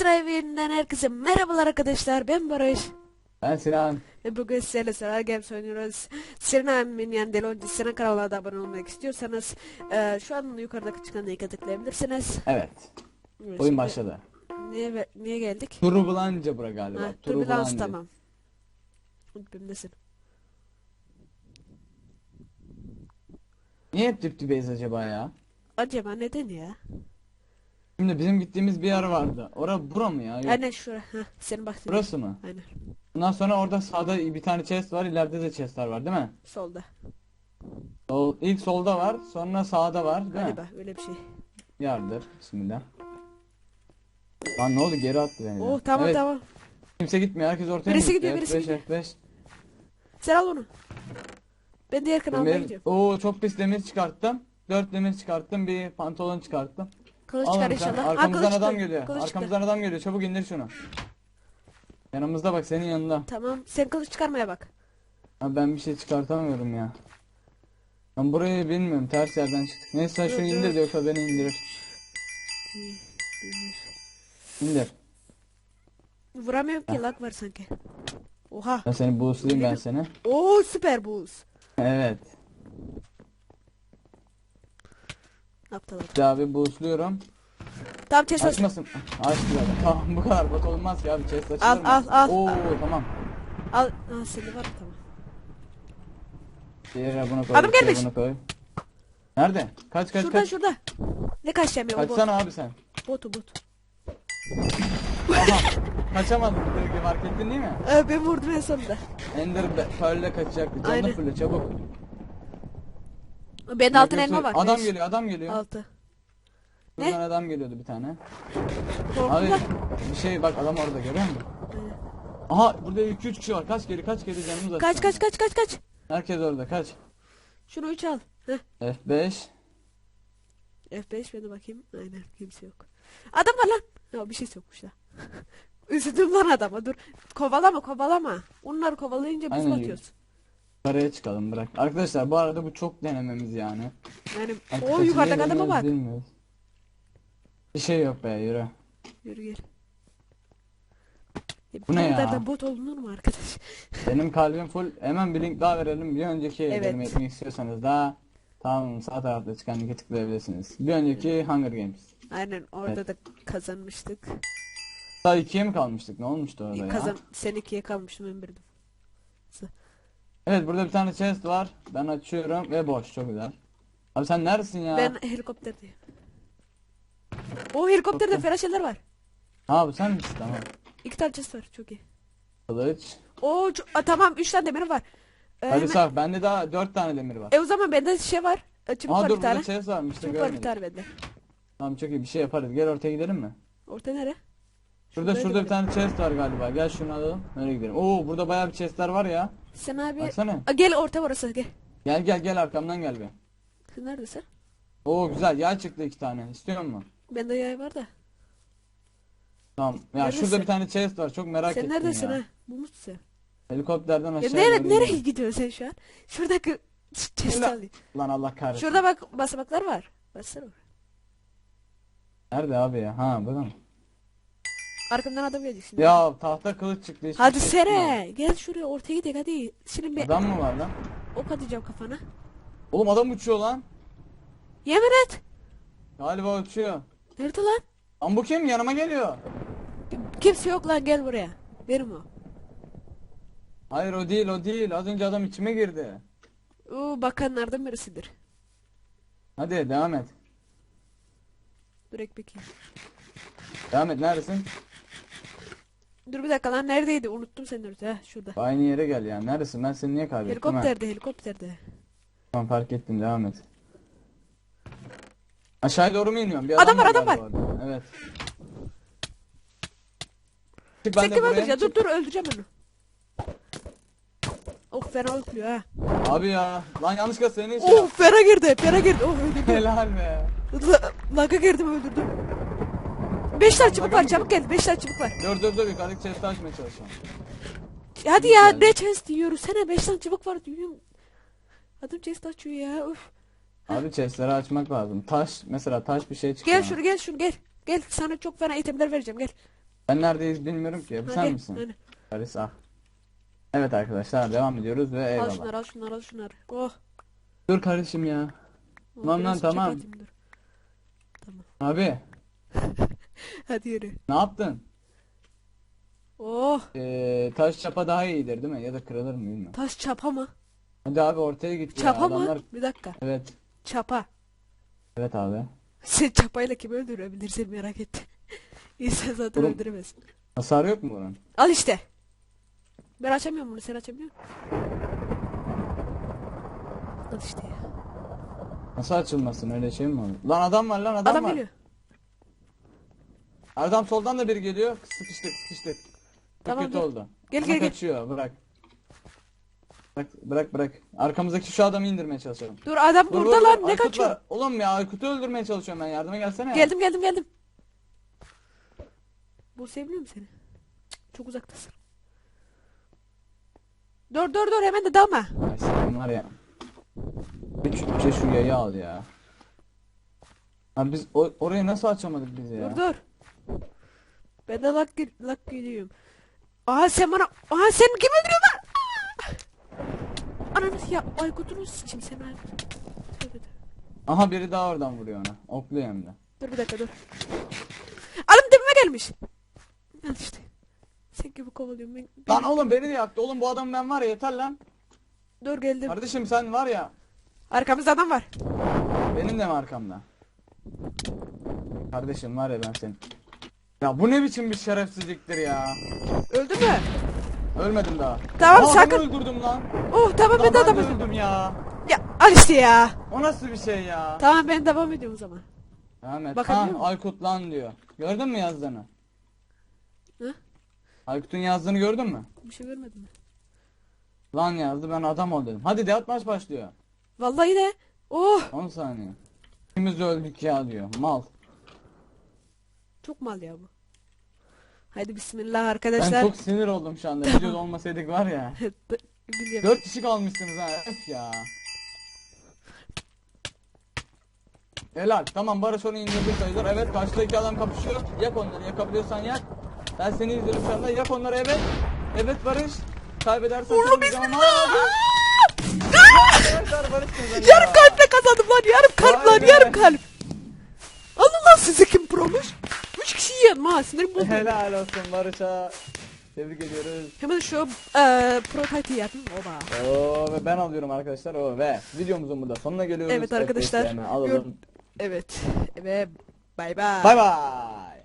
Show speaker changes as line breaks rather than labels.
Esra evinden herkese merhabalar arkadaşlar ben Barış
Ben Sinan.
ve bugün sizlerle Survival Games oynuyoruz Sinan yanında önce Sinan kanalına da abone olmak istiyorsanız e, şu an yukarıdaki çıkan linke tıklayabilirsiniz
Evet.
Evet,
Oyun
şimdi
başladı.
Niye, niye geldik?
Turbulanca bura galiba.
Ha,
Turbulanca.
tamam Bimdesin
Niye hep dip dibeyiz acaba ya?
Acaba neden ya?
Şimdi bizim gittiğimiz bir yer vardı. Ora bura mı ya? Yok.
Aynen şura Heh, senin baktığın.
Burası mı?
Aynen
Ondan sonra orada sağda bir tane chest var. ileride de chestler var değil mi?
solda
Sol, ilk solda var. Sonra sağda var değil
galiba
mi?
öyle bir şey
Yardır. Bismillah. Lan ne oldu? Geri attı beni.
Oh
ya.
tamam
evet,
tamam
Kimse gitmiyor. Herkes ortaya
Birisi gidiyor, birisi
F5,
gidiyor.
F5.
Sen al onu Ben diğer kanalına
Demir.
gidiyorum
Oo çok pis demir çıkarttım. Dört demir çıkarttım. Bir pantolon çıkarttım.
Kılıç
Al
çıkar inşallah Ha,
Arkamızdan
kılıç
adam geliyor.
Kılıç çıkar.
Arkamızdan adam geliyor. Çabuk indir şunu. Yanımızda bak senin yanında.
Tamam sen kılıç çıkarmaya bak.
Ha, ben bir şey çıkartamıyorum ya. Ben burayı bilmiyorum. Ters yerden çıktık. Neyse sen şunu indir de yoksa beni indirir. İndir.
Vuramıyorum ki lag var sanki. Oha.
Ben seni boostlayayım ben seni.
Oo süper buz.
Evet. Bir abi boostluyorum.
Tamam chest aç.
Açmasın. Açtı zaten. Tamam bu kadar bot olmaz ki abi. Chest açılır
Al,
mı?
al, al,
Oo tamam.
Al. Ha sende var tamam.
Diğer bunu koy.
Adam
diğer
gelmiş.
Bunu koy. Nerede? Kaç kaç
şurada
kaç.
şurada. Ne kaçacağım ya o bot.
Kaçsana abi sen.
Botu bot.
Aha. Kaçamadım kere fark ettin değil mi?
Ee, ben vurdum en sonunda.
Ender Pearl'le kaçacaktı. Canlı
Aynen.
fulle çabuk.
Bende altın
Götür-
elma var.
Adam
Beş.
geliyor adam geliyor.
Altı.
Buradan adam geliyordu bir tane. Abi
Korktular.
bir şey bak adam orada görüyor musun? Aha burada 2-3 kişi var. Kaç geri kaç geri canımız
Kaç
acıdı.
kaç kaç kaç kaç.
Herkes orada kaç.
Şunu üç al. Heh.
F5.
F5 bana bakayım. Aynen kimse yok. Adam var lan. Ya bir şey sokmuş da. Üzüldüm lan adama dur. Kovalama kovalama. Onlar kovalayınca biz
Aynen.
batıyoruz.
Yukarıya çıkalım bırak. Arkadaşlar bu arada bu çok denememiz yani.
Yani o yukarıdaki adama bak.
Bilmiyoruz. Bir şey yok be yürü.
Yürü gel. E,
Bu ne ya?
da bot olunur mu arkadaş?
Benim kalbim full. Hemen bir link daha verelim. Bir önceki
Evet.
bölümü etmek istiyorsanız da tamam sağ tarafta çıkan linke tıklayabilirsiniz. Bir önceki Hunger Games.
Aynen orada da kazanmıştık.
Daha ikiye mi kalmıştık? Ne olmuştu orada ya?
Kazan sen ikiye kalmıştım ben birdim.
Evet burada bir tane chest var. Ben açıyorum ve boş. Çok güzel. Abi sen neredesin ya?
Ben helikopterdeyim. O helikopterde
Bakın.
ferah şeyler var.
Ha bu sen misin? Tamam.
İki tane chest var çok iyi.
Kılıç.
Oo ço- a, tamam üç tane demir var. Ee,
Hadi
hemen-
sağ. Bende daha dört tane demir var.
E o zaman bende şey var. E, çubuk
Aa
var
dur
bir tane.
chest varmış
Çubuk var bir tane bende.
Tamam çok iyi bir şey yaparız. Gel ortaya gidelim mi?
Orta nere?
Şurada
Şuraya
şurada bir tane chest var galiba. Gel şunu alalım. Nereye gidelim? Oo burada bayağı bir chestler var ya.
Sen abi.
Baksana.
A, gel orta orası gel.
Gel gel gel arkamdan gel be.
Sen neredesin?
Oo güzel yay çıktı iki tane. İstiyor musun?
Bende yay var da.
Tamam. Ya
Neredesin?
şurada bir tane chest var. Çok merak
sen
ettim
neredesin
ya.
ha? Bu musun sen?
Helikopterden
Ya
aşağı
nere,
doğru
nereye
iniyorum.
gidiyorsun sen şu an? Şuradaki chest
Şurada-
alayım.
Lan Allah kahretsin.
Şurada bak basamaklar var. Bassana.
Nerede abi ya? Ha burada mı?
Arkamdan adam gelecek şimdi.
Ya tahta kılıç çıktı. hiçbir
Hadi
şey
sene. Gel şuraya ortaya gidelim hadi. Şimdi bir.
Adam mı var lan?
ok atacağım kafana.
Oğlum adam uçuyor lan.
Yemin et.
Galiba uçuyor.
Nerede lan?
Lan bu kim? Yanıma geliyor.
Kimse yok lan gel buraya. Benim o.
Hayır o değil o değil. Az önce adam içime girdi.
Oo bakanlardan birisidir.
Hadi devam et.
Dur ekmek yiyeyim.
Devam et neredesin?
Dur bir dakika lan neredeydi? Unuttum seni orada. Ha şurada.
Aynı yere gel ya. Neredesin? Ben seni niye kaybettim?
Helikopterde helikopterde.
Tamam fark ettim devam et. Aşağıya doğru mu iniyorum? Bir
Adam var, adam
galiba orada. Evet. Çık ben
Çektim öldüreceğim. Dur dur öldüreceğim onu. Oh fena öldürüyor ha.
Abi ya. Lan yanlışlıkla seni için.
Oh fena girdi. Fena girdi. Oh öldürdüm.
Helal be.
La- Laga girdim öldürdüm. Beş tane çubuk
Laga
var çabuk gel. Beş tane çubuk var.
Dur dur dur yukarıdaki chest'i açmaya çalışıyorum.
Hadi
İyi
ya ne chest diyoruz. Sana beş tane çubuk var diyorum. Adam chest açıyor ya. Uf.
Abi chest'leri açmak lazım. Taş mesela taş bir şey çıkıyor.
Gel şunu gel şunu gel. Gel sana çok fena itemler vereceğim gel.
Ben neredeyiz bilmiyorum ki. Bu
Ha,
sen
gel,
misin?
aynen.
Paris ah. Evet arkadaşlar devam ediyoruz ve
Al
eyvallah.
şunları al şunları al şunları. Oh.
Dur kardeşim ya.
oh,
Tamam lan,
biraz bıçak
tamam.
atayım, dur.
Abi
Hadi yürü.
ne yaptın?
Oh.
Ee, taş çapa daha iyidir değil mi? Ya da kırılır mı bilmiyorum.
Taş çapa mı?
Hadi abi ortaya git ya.
Çapa
Adamlar...
mı? Bir dakika.
Evet.
Çapa.
Evet abi.
Sen çapayla kimi öldürebilirsin merak ettim. İnsan zaten
Oğlum.
öldüremez.
Hasar yok mu bunun?
Al işte. Ben açamıyorum bunu sen açabiliyor musun? Al işte ya.
Nasıl açılmasın öyle şey mi olur? Lan adam var lan adam,
Adam
var.
geliyor.
Adam soldan da biri geliyor. Sıkıştık sıkıştık. Çok
Tamam,
kötü
dur.
oldu.
Gel,
Ama
gel, gel.
kaçıyor bırak. Bırak bırak bırak. Arkamızdaki şu adamı indirmeye çalışıyorum.
Dur adam
Vur,
burada
vur,
lan
vur.
ne
Aykut
kaçıyor?
Oğlum ya Aykut'u öldürmeye çalışıyorum ben yardıma gelsene.
Geldim geldim geldim. Bursa'yı biliyor musun seni? Cık, Çok uzaktasın. Dur dur dur hemen de dalma.
Ay senin var ya. Bir şu, şey şu yayı al ya. Abi biz o, orayı nasıl açamadık biz ya?
Dur dur. Ben de lak, lak geliyorum. Aha sen bana... Aha sen kim öldürüyor lan? Ananı ya Aykut'unu sıçayım sen tövbe.
Aha biri daha oradan vuruyor ona. Okluyor hem de.
Dur bir dakika dur. Adam dibime gelmiş. Al işte. Sen gibi kovalıyorum ben.
Lan oğlum beni de yaktı. Oğlum bu adam ben var ya yeter lan.
Dur geldim.
Kardeşim sen var ya.
Arkamızda adam var.
Benim de mi arkamda? Kardeşim var ya ben senin. Ya bu ne biçim bir şerefsizliktir ya.
Öldü mü?
Ölmedim daha.
Tamam,
Aa,
sakın-
öldürdüm lan.
Oh tamam
Lan
ben de adam
öldüm ya.
Ya al işte ya.
O nasıl bir şey ya?
Tamam ben devam ediyorum o zaman.
Ahmet.
Bakabiliyor
Ha,
musun?
Aykut lan diyor. Gördün mü yazdığını?
Hı?
Aykut'un yazdığını gördün mü?
Bir şey görmedim ben.
Lan yazdı ben adam ol dedim. Hadi deat maç başlıyor.
Vallahi de. Oh
10 saniye. İkimiz de öldük ya diyor. Mal.
Çok mal ya bu. Haydi bismillah
Ben
arkadaşlar.
çok sinir oldum şu anda. Videoda olmasaydık var ya.
Biliyorum.
4 kişi kalmışsınız ha. Öf ya. Helal. Tamam Barış onu indirdi sayılır. Evet karşıdaki adam kapışıyor. Yak onları yakabiliyorsan yak. Ben seni izliyorum şu anda. Yak onları evet. Evet Barış. Kaybedersen Barış kazanıyor.
Yarım kalple kazandım lan yarım kalp
Vay
lan
be.
yarım kalp. Alın lan size kim promuş? Yiyelim ha bozuldu.
Helal olsun Barış'a. Tebrik ediyoruz.
Hemen şu eee pro taytı yapayım oba.
Oo ve ben alıyorum arkadaşlar. Oo ve videomuzun burada sonuna geliyoruz.
Evet arkadaşlar.
Alalım.
Evet. Evet. Bay bay.
Bay bay.